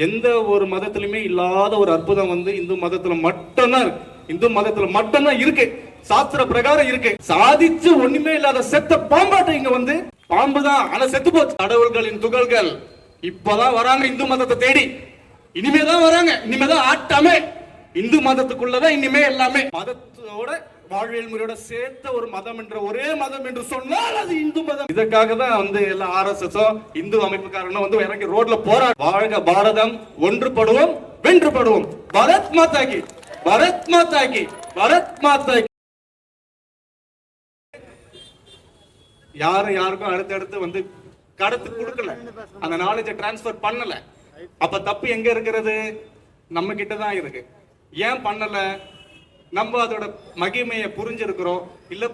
எந்த ஒரு மதத்திலுமே இல்லாத ஒரு அற்புதம் வந்து இந்து மதத்துல மட்டும்தான் இருக்கு. இந்து மதத்துல மட்டும்தான் இருக்கு. சாஸ்திர பிரகாரம் இருக்கு. சாதிச்சு ஒண்ணுமே இல்லாத செத்த பாம்பாட்டை இங்க வந்து பாம்பு தான் ஆனா செத்து போச்சு. கடவுள்களின் துகள்கள் இப்பதான் வராங்க இந்து மதத்தை தேடி. இனிமேதான் வராங்க. இனிமேதான் ஆட்டமே இந்து மதத்துக்குள்ளதான் இனிமே எல்லாமே. மதத்தோட வாழ்வியல் முறையோட சேர்த்த ஒரு மதம் என்ற ஒரே மதம் என்று சொன்னால் அது இந்து மதம். இதற்காக தான் வந்து எல்லா ஆர்எஸ்எஸ் இந்து அமைப்புக்காரனும் வந்து இறங்கி ரோட்ல போராட வாழ்க பாரதம் ஒன்றுபடுவோம் வென்றுபடுவோம். பரத் மாதாகி பரத் மாதாகி பரத் மாதாகி யாரும் யாருக்கும் அடுத்தடுத்து வந்து கடத்து கொடுக்கல. அந்த நாலேஜை டிரான்ஸ்ஃபர் பண்ணல. அப்ப தப்பு எங்க இருக்கிறது? நம்ம கிட்ட தான் இருக்கு. ஏன் பண்ணல? நம்ம அதோட மகிமையை புரிஞ்சிருக்கிறோம். இல்ல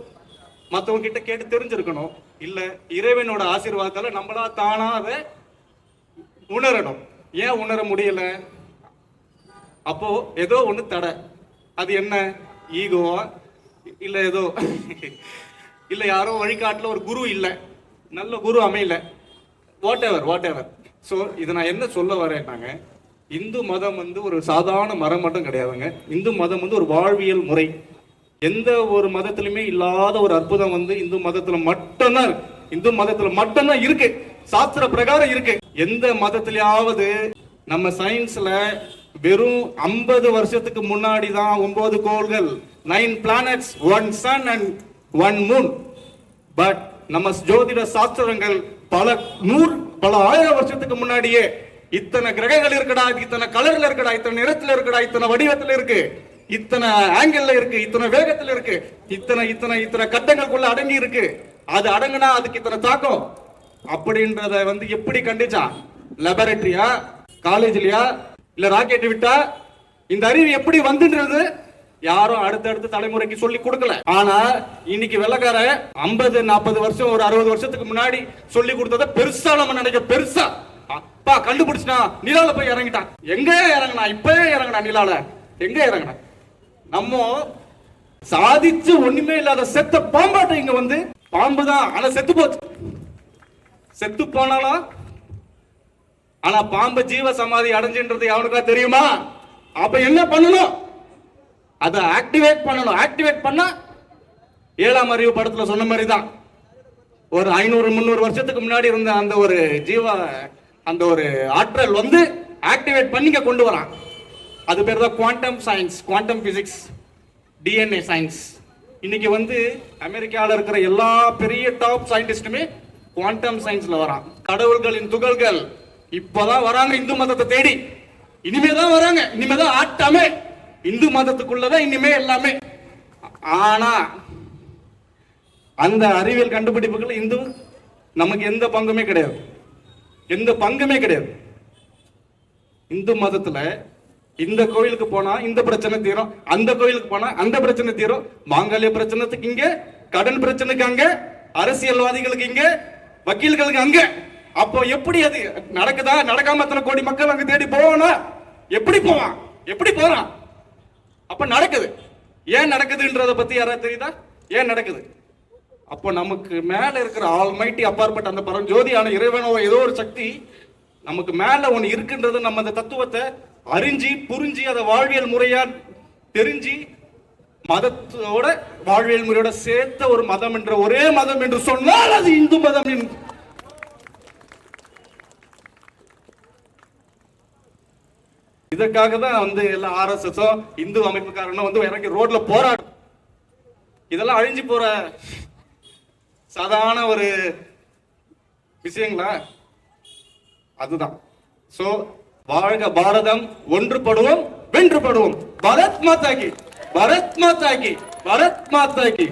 மற்றவங்க கிட்ட கேட்டு தெரிஞ்சிருக்கணும். இல்ல இறைவனோட ஆசீர்வாதத்தால நம்மளா தானா அதை உணரணும். ஏன் உணர முடியல? அப்போ ஏதோ ஒண்ணு தடை. அது என்ன? ஈகோவா இல்ல ஏதோ இல்ல யாரோ வழிகாட்டுல ஒரு குரு இல்ல. நல்ல குரு அமையல. Whatever whatever so இதை நான் என்ன சொல்ல வரேன்னாங்க? இந்து மதம் வந்து ஒரு சாதாரண மரம் மட்டும் கிடையாதுங்க. இந்து மதம் வந்து ஒரு வாழ்வியல் முறை. எந்த ஒரு மதத்திலுமே இல்லாத ஒரு அற்புதம் வந்து இந்து மதத்துல மட்டும்தான் இருக்கு. இந்து மதத்துல மட்டும்தான் இருக்கு. சாஸ்திர பிரகாரம் இருக்கு. எந்த மதத்திலேயாவது நம்ம சயின்ஸ்ல வெறும் 50 வருஷத்துக்கு முன்னாடி தான் ஒன்பது கோள்கள் nine planets one sun and one moon but நம்ம ஜோதிட சாஸ்திரங்கள் பல நூறு பல ஆயிரம் வருஷத்துக்கு முன்னாடியே இத்தனை கிரகங்கள் இருக்கடா இத்தனை கலர்ல இருக்கடா இத்தனை நிறத்துல இருக்கடா இத்தனை வடிவத்துல இருக்கு. இத்தனை ஆங்கிள் இருக்கு இத்தனை வேகத்துல இருக்கு. இத்தனை இத்தனை இத்தனை கட்டங்களுக்குள்ள அடங்கி இருக்கு. அது அடங்குனா அதுக்கு இத்தனை தாக்கம். அப்படின்றத வந்து எப்படி கண்டிச்சான் லெபரட்டரியா காலேஜ்லயா இல்ல ராக்கெட் விட்டா? இந்த அறிவு எப்படி வந்துன்றது யாரும் அடுத்தடுத்த தலைமுறைக்கு சொல்லி கொடுக்கல. ஆனா இன்னைக்கு வெள்ளக்கார 50 நாற்பது வருஷம் ஒரு அறுபது வருஷத்துக்கு முன்னாடி சொல்லி கொடுத்தத பெருசா நம்ம நினைக்க பெருசா. அப்பா கண்டுபிடிச்சினா நிலால போய் இறங்கிட்டான் எங்க இறங்கினா இப்பவே இறங்கினா நிலால. எங்க இறங்கினா. நம்ம சாதிச்சு ஒண்ணுமே இல்லாத செத்த பாம்பாட்டம் இங்க வந்து பாம்பு தான். ஆனா செத்து போச்சு. செத்து போனாலும் ஆனா பாம்பு ஜீவ சமாதி அடைஞ்சுன்றது அவனுக்கா தெரியுமா? அப்ப என்ன பண்ணணும்? அதை ஆக்டிவேட் பண்ணணும். ஆக்டிவேட் பண்ணா ஏழாம் அறிவு படத்துல சொன்ன மாதிரி தான் ஒரு ஐநூறு முந்நூறு வருஷத்துக்கு முன்னாடி இருந்த அந்த ஒரு ஜீவ அந்த ஒரு ஆற்றல் வந்து ஆக்டிவேட் பண்ணிக்க கொண்டு வரான். அது பேர் தான் quantum science quantum physics DNA science இன்னைக்கு வந்து அமெரிக்காவில் இருக்கிற எல்லா பெரிய டாப் சயின்டிஸ்டுமே குவாண்டம் சயின்ஸில் வரான். கடவுள்களின் துகள்கள் இப்போதான் வராங்க இந்து மதத்தை தேடி. இனிமே தான் வராங்க. இனிமே தான் ஆட்டமே. இந்து மதத்துக்குள்ளதான் இனிமே எல்லாமே. ஆனா அந்த அறிவியல் கண்டுபிடிப்புகள் இந்து நமக்கு எந்த பங்குமே கிடையாது. எந்த பங்குமே கிடையாது. இந்து மதத்துல இந்த கோயிலுக்கு போனா இந்த பிரச்சனை தீரும் அந்த கோயிலுக்கு போனா அந்த பிரச்சனை தீரும். மாங்கல்ய பிரச்சனைக்கு இங்க கடன் பிரச்சனைக்கு அங்க அரசியல்வாதிகளுக்கு இங்க வக்கீல்களுக்கு அங்க. அப்போ எப்படி அது நடக்குதா? நடக்காம எத்தனை கோடி மக்கள் அங்க தேடி போவானா? எப்படி போவான்? எப்படி போறான்? அப்ப நடக்குது. ஏன் நடக்குதுன்றத பத்தி யாராவது தெரியுதா? ஏன் நடக்குது? அப்போ நமக்கு மேல இருக்கிற ஆல்மைட்டி அப்பாற்பட்ட அந்த பரஞ்சோதியான இறைவனோ ஏதோ ஒரு சக்தி நமக்கு மேல ஒன்று இருக்குன்றது நம்ம அந்த தத்துவத்தை அறிஞ்சு புரிஞ்சு அதை வாழ்வியல் முறையா தெரிஞ்சு மதத்தோட வாழ்வியல் முறையோட சேர்த்த ஒரு மதம் என்ற ஒரே மதம் என்று சொன்னால் அது இந்து மதம் இதற்காக தான் வந்து எல்லா ஆர்எஸ்எஸோ இந்து அமைப்புக்காரனும் வந்து இறங்கி ரோட்ல போராடும் இதெல்லாம் அழிஞ்சு போற சாதாரண ஒரு விஷயங்களா? அதுதான். சோ வாழ்க பாரதம் ஒன்றுபடுவோம் வென்றுபடுவோம். பரத் மாதா கி பரத் மாதா கி பரத் மாதா கி.